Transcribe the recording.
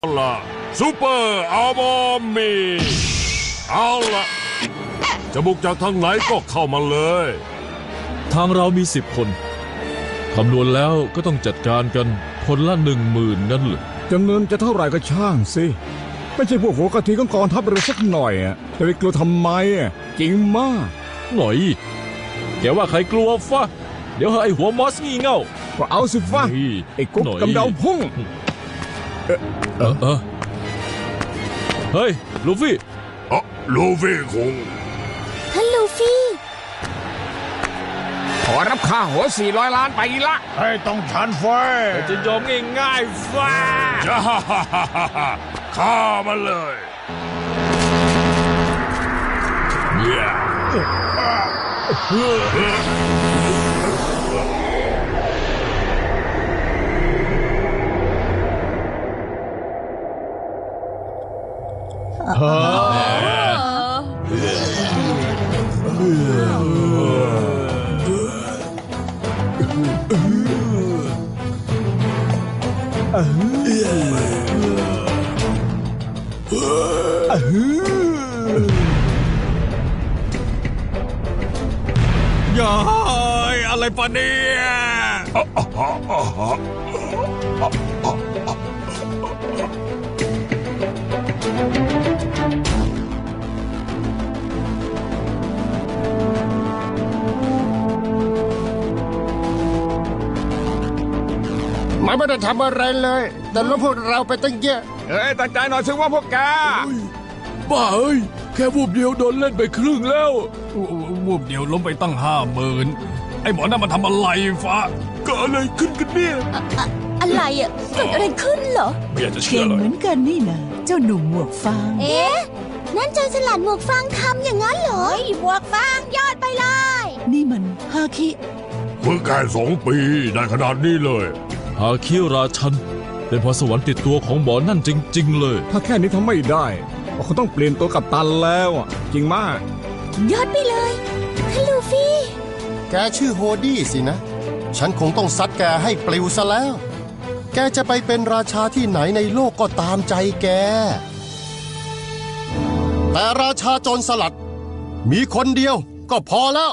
เอาล่ะซูเปอร์อัลบอมมีเอาล่ะจะบุกจากทางไหนก็เข้ามาเลย ทางเรามีสิบคน คำนวณแล้วก็ต้องจัดการกันคนละหนึ่งหมื่นนั่นเหรอจำนวนจะเท่าไหร่ก็ช่างสิ ไม่ใช่พวกหัวกะทิของกองทัพเรือสักหน่อยอะจะไปกลัวทำไมอะจริงมาก หน่อย แกว่าใครกลัวฟะ เดี๋ยวไอ้หัวมอสงี่เง่าก็เอาสิฟ้าเฮ้ยไอ้กุ๊กหน่อยกำเดาพุ่ง เออเออเฮ้ย ลูฟี่อ๋อลูฟี่คง ท่านลูฟี่ ขอรับค่าหัว 400 ล้านไปละให้ต้องชันไฟจะยอมง่ายๆฟ้าจ้าฮ่าฮ่าฮ่าฮ่าฆ่ามันเลยเย้ ย้ายอะไรปะเนี่ย มันไม่ได้ทำอะไรเลย แต่ลบพวกเราไปตั้งเยอะเอ้ยตั้งใจหน่อยสิว่าพวกแกบ้าเอ้ยแค่วูบเดียวโดนเล่นไปครึ่งแล้ววูบเดียวล้มไปตั้งห้าหมื่นไอ้หมอนั่นมาทำอะไรฟ้าเกิดอะไรขึ้นกันเนี่ยอะไรอะเกิดอะไรขึ้นเหรอไม่อยากจะเชื่เก่องเลยเหมือนกันนี่นะเจ้าหนุ่มหมวกฟางเอ๊ะนั่นโจรสลัดหมวกฟางทำอย่างนั้นเหรอหมวกฟางยอดไปเลย นี่มันฮาคิเพิ่งแค่สองปีได้ขนาดนี้เลย หาคิราชัน เป็นพรสวรรค์ติดตัวของหมอนั่นจริง ๆ เลย ถ้าแค่นี้ทำไม่ได้ก็คงต้องเปลี่ยนตัวกับตันแล้วอะจริงมาก ยอดไปเลยท่านลูฟี่แกชื่อโฮดี้สินะ ฉันคงต้องซัดแกให้ปลิวซะแล้ว แกจะไปเป็นราชาที่ไหนในโลกก็ตามใจแก แต่ราชาโจรสลัด มีคนเดียวก็พอแล้ว